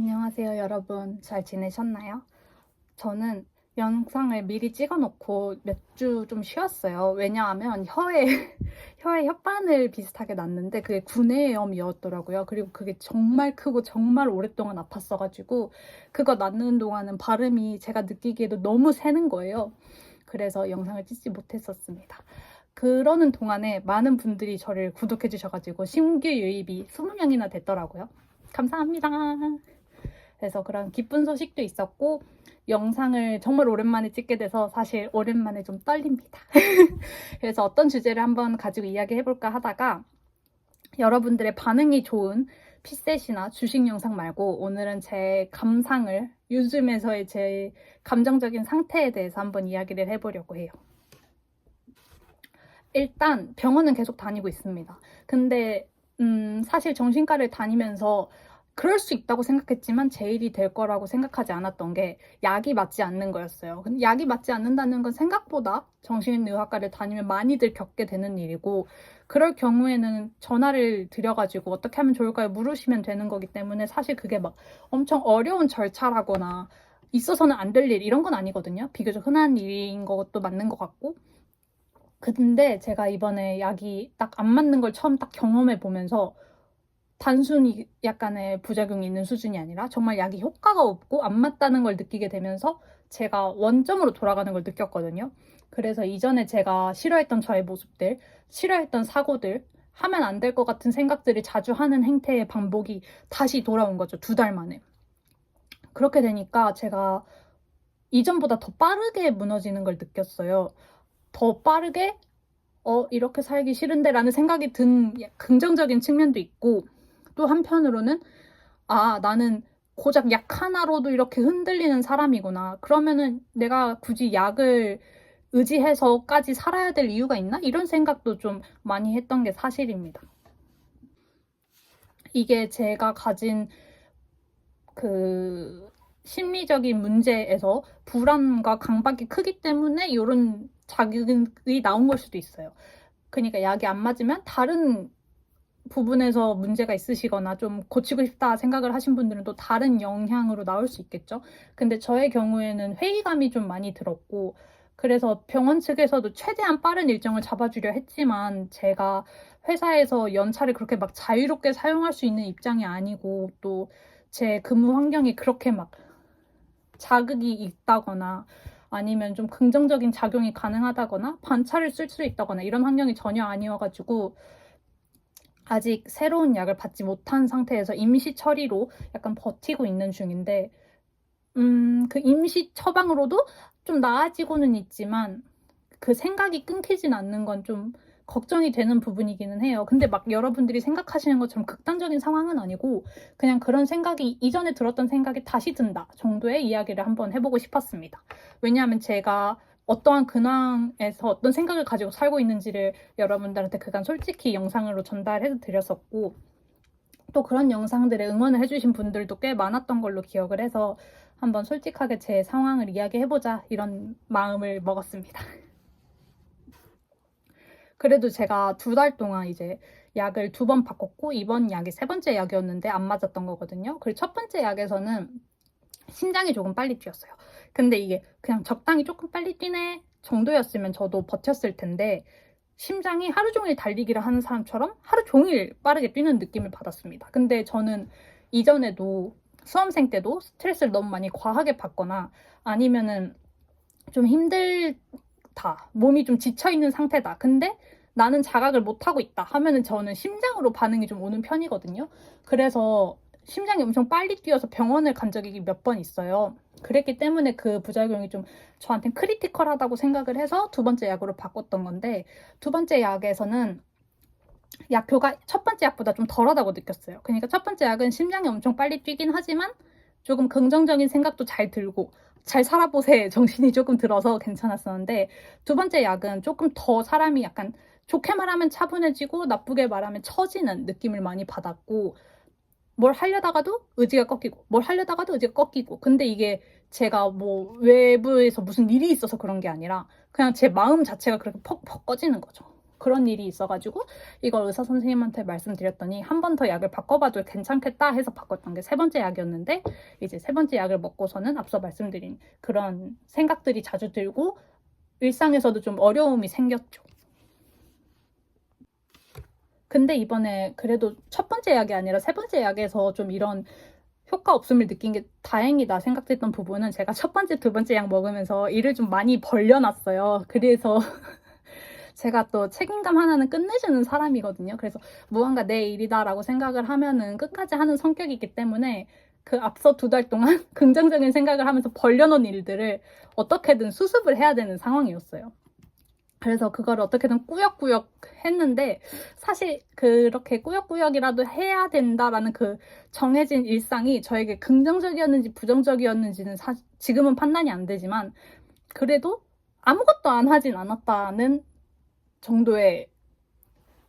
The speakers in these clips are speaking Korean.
안녕하세요, 여러분. 잘 지내셨나요? 저는 영상을 미리 찍어놓고 몇 주 좀 쉬었어요. 왜냐하면 혀에, 혀에 혓바늘 비슷하게 났는데 그게 구내염이었더라고요. 그리고 그게 정말 크고 정말 오랫동안 아팠어가지고 그거 낫는 동안은 발음이 제가 느끼기에도 너무 새는 거예요. 그래서 영상을 찍지 못했었습니다. 그러는 동안에 많은 분들이 저를 구독해 주셔가지고 신규 유입이 20명이나 됐더라고요. 감사합니다. 그래서 그런 기쁜 소식도 있었고 영상을 정말 오랜만에 찍게 돼서 사실 오랜만에 좀 떨립니다. 그래서 어떤 주제를 한번 가지고 이야기해볼까 하다가 여러분들의 반응이 좋은 피셋이나 주식 영상 말고 오늘은 제 감상을 요즘에서의 제 감정적인 상태에 대해서 한번 이야기를 해보려고 해요. 일단 병원은 계속 다니고 있습니다. 근데 음, 사실 정신과를 다니면서 그럴 수 있다고 생각했지만 제 일이 될 거라고 생각하지 않았던 게 약이 맞지 않는 거였어요. 근데 약이 맞지 않는다는 건 생각보다 정신의학과를 다니면 많이들 겪게 되는 일이고 그럴 경우에는 전화를 드려가지고 어떻게 하면 좋을까요? 물으시면 되는 거기 때문에 사실 그게 막 엄청 어려운 절차라거나 있어서는 안 될 일 이런 건 아니거든요. 비교적 흔한 일인 것도 맞는 것 같고 근데 제가 이번에 약이 딱 안 맞는 걸 처음 딱 경험해 보면서 단순히 약간의 부작용이 있는 수준이 아니라 정말 약이 효과가 없고 안 맞다는 걸 느끼게 되면서 제가 원점으로 돌아가는 걸 느꼈거든요. 그래서 이전에 제가 싫어했던 저의 모습들, 싫어했던 사고들, 하면 안 될 것 같은 생각들이 자주 하는 행태의 반복이 다시 돌아온 거죠. 두 달 만에. 그렇게 되니까 제가 이전보다 더 빠르게 무너지는 걸 느꼈어요. 더 빠르게 어, 이렇게 살기 싫은데 라는 생각이 든 긍정적인 측면도 있고 또 한편으로는 아, 나는 고작 약 하나로도 이렇게 흔들리는 사람이구나. 그러면은 내가 굳이 약을 의지해서까지 살아야 될 이유가 있나? 이런 생각도 좀 많이 했던 게 사실입니다. 이게 제가 가진 그 심리적인 문제에서 불안과 강박이 크기 때문에 이런 자극이 나온 걸 수도 있어요. 그러니까 약이 안 맞으면 다른 부분에서 문제가 있으시거나 좀 고치고 싶다 생각을 하신 분들은 또 다른 영향으로 나올 수 있겠죠. 근데 저의 경우에는 회의감이 좀 많이 들었고, 그래서 병원 측에서도 최대한 빠른 일정을 잡아주려 했지만, 제가 회사에서 연차를 그렇게 막 자유롭게 사용할 수 있는 입장이 아니고, 또 제 근무 환경이 그렇게 막 자극이 있다거나, 아니면 좀 긍정적인 작용이 가능하다거나, 반차를 쓸 수 있다거나, 이런 환경이 전혀 아니어가지고, 아직 새로운 약을 받지 못한 상태에서 임시 처리로 약간 버티고 있는 중인데, 음, 그 임시 처방으로도 좀 나아지고는 있지만, 그 생각이 끊기진 않는 건 좀 걱정이 되는 부분이기는 해요. 근데 막 여러분들이 생각하시는 것처럼 극단적인 상황은 아니고, 그냥 그런 생각이 이전에 들었던 생각이 다시 든다 정도의 이야기를 한번 해보고 싶었습니다. 왜냐하면 제가 어떠한 근황에서 어떤 생각을 가지고 살고 있는지를 여러분들한테 그간 솔직히 영상으로 전달해 드렸었고 또 그런 영상들에 응원을 해주신 분들도 꽤 많았던 걸로 기억을 해서 한번 솔직하게 제 상황을 이야기해보자 이런 마음을 먹었습니다. 그래도 제가 두 달 동안 이제 약을 두 번 바꿨고 이번 약이 세 번째 약이었는데 안 맞았던 거거든요. 그리고 첫 번째 약에서는 심장이 조금 빨리 뛰었어요. 근데 이게 그냥 적당히 조금 빨리 뛰네 정도였으면 저도 버텼을 텐데 심장이 하루 종일 달리기를 하는 사람처럼 하루 종일 빠르게 뛰는 느낌을 받았습니다. 근데 저는 이전에도 수험생 때도 스트레스를 너무 많이 과하게 받거나 아니면은 좀 힘들다. 몸이 좀 지쳐있는 상태다. 근데 나는 자각을 못하고 있다 하면은 저는 심장으로 반응이 좀 오는 편이거든요. 그래서 심장이 엄청 빨리 뛰어서 병원을 간 적이 몇 번 있어요. 그랬기 때문에 그 부작용이 좀 저한테 크리티컬하다고 생각을 해서 두 번째 약으로 바꿨던 건데 두 번째 약에서는 약효가 첫 번째 약보다 좀 덜하다고 느꼈어요. 그러니까 첫 번째 약은 심장이 엄청 빨리 뛰긴 하지만 조금 긍정적인 생각도 잘 들고 잘 살아보세 정신이 조금 들어서 괜찮았었는데 두 번째 약은 조금 더 사람이 약간 좋게 말하면 차분해지고 나쁘게 말하면 처지는 느낌을 많이 받았고 뭘 하려다가도 의지가 꺾이고 뭘 하려다가도 의지가 꺾이고 근데 이게 제가 뭐 외부에서 무슨 일이 있어서 그런 게 아니라 그냥 제 마음 자체가 그렇게 퍽퍽 꺼지는 거죠. 그런 일이 있어가지고 이걸 의사 선생님한테 말씀드렸더니 한 번 더 약을 바꿔봐도 괜찮겠다 해서 바꿨던 게 세 번째 약이었는데 이제 세 번째 약을 먹고서는 앞서 말씀드린 그런 생각들이 자주 들고 일상에서도 좀 어려움이 생겼죠. 근데 이번에 그래도 첫 번째 약이 아니라 세 번째 약에서 좀 이런 효과 없음을 느낀 게 다행이다 생각했던 부분은 제가 첫 번째, 두 번째 약 먹으면서 일을 좀 많이 벌려놨어요. 그래서 제가 또 책임감 하나는 끝내주는 사람이거든요. 그래서 무언가 내 일이다라고 생각을 하면은 끝까지 하는 성격이기 때문에 그 앞서 두 달 동안 긍정적인 생각을 하면서 벌려놓은 일들을 어떻게든 수습을 해야 되는 상황이었어요. 그래서 그걸 어떻게든 꾸역꾸역 했는데 사실 그렇게 꾸역꾸역이라도 해야 된다라는 그 정해진 일상이 저에게 긍정적이었는지 부정적이었는지는 사- 지금은 판단이 안 되지만 그래도 아무것도 안 하진 않았다는 정도의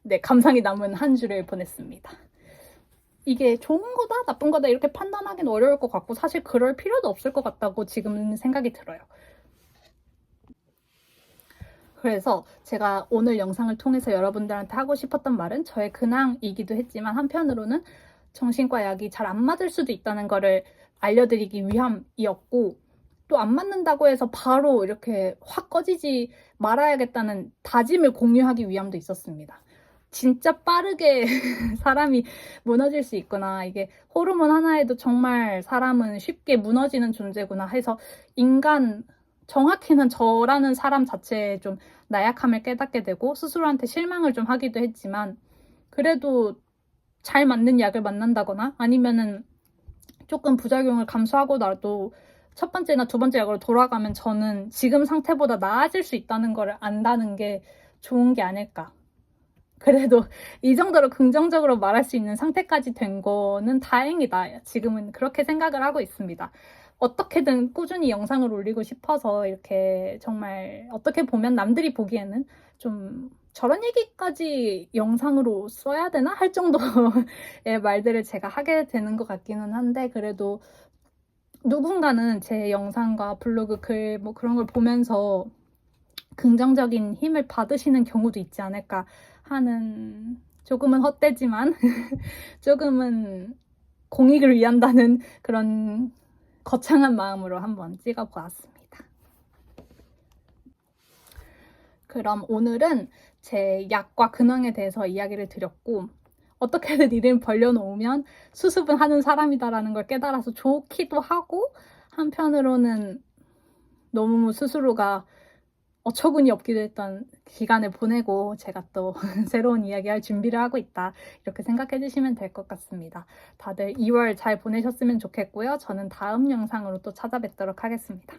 네, 감상이 남은 한 주를 보냈습니다. 이게 좋은 거다, 나쁜 거다 이렇게 판단하기는 어려울 것 같고 사실 그럴 필요도 없을 것 같다고 지금은 생각이 들어요. 그래서 제가 오늘 영상을 통해서 여러분들한테 하고 싶었던 말은 저의 근황이기도 했지만 한편으로는 정신과 약이 잘 안 맞을 수도 있다는 거를 알려드리기 위함이었고 또 안 맞는다고 해서 바로 이렇게 확 꺼지지 말아야겠다는 다짐을 공유하기 위함도 있었습니다. 진짜 빠르게 사람이 무너질 수 있구나. 이게 호르몬 하나에도 정말 사람은 쉽게 무너지는 존재구나 해서 인간 정확히는 저라는 사람 자체의 좀 나약함을 깨닫게 되고 스스로한테 실망을 좀 하기도 했지만 그래도 잘 맞는 약을 만난다거나 아니면은 조금 부작용을 감수하고 나도 첫 번째나 두 번째 약으로 돌아가면 저는 지금 상태보다 나아질 수 있다는 걸 안다는 게 좋은 게 아닐까. 그래도 이 정도로 긍정적으로 말할 수 있는 상태까지 된 거는 다행이다. 지금은 그렇게 생각을 하고 있습니다. 어떻게든 꾸준히 영상을 올리고 싶어서 이렇게 정말 어떻게 보면 남들이 보기에는 좀 저런 얘기까지 영상으로 써야 되나? 할 정도의 말들을 제가 하게 되는 것 같기는 한데 그래도 누군가는 제 영상과 블로그 글 뭐 그런 걸 보면서 긍정적인 힘을 받으시는 경우도 있지 않을까 하는 조금은 헛되지만 조금은 공익을 위한다는 그런 거창한 마음으로 한번 찍어 보았습니다. 그럼 오늘은 제 약과 근황에 대해서 이야기를 드렸고 어떻게든 일을 벌려놓으면 수습은 하는 사람이다라는 걸 깨달아서 좋기도 하고 한편으로는 너무 스스로가 어처구니 없기도 했던 기간을 보내고 제가 또 새로운 이야기 할 준비를 하고 있다. 이렇게 생각해 주시면 될 것 같습니다. 다들 2월 잘 보내셨으면 좋겠고요. 저는 다음 영상으로 또 찾아뵙도록 하겠습니다.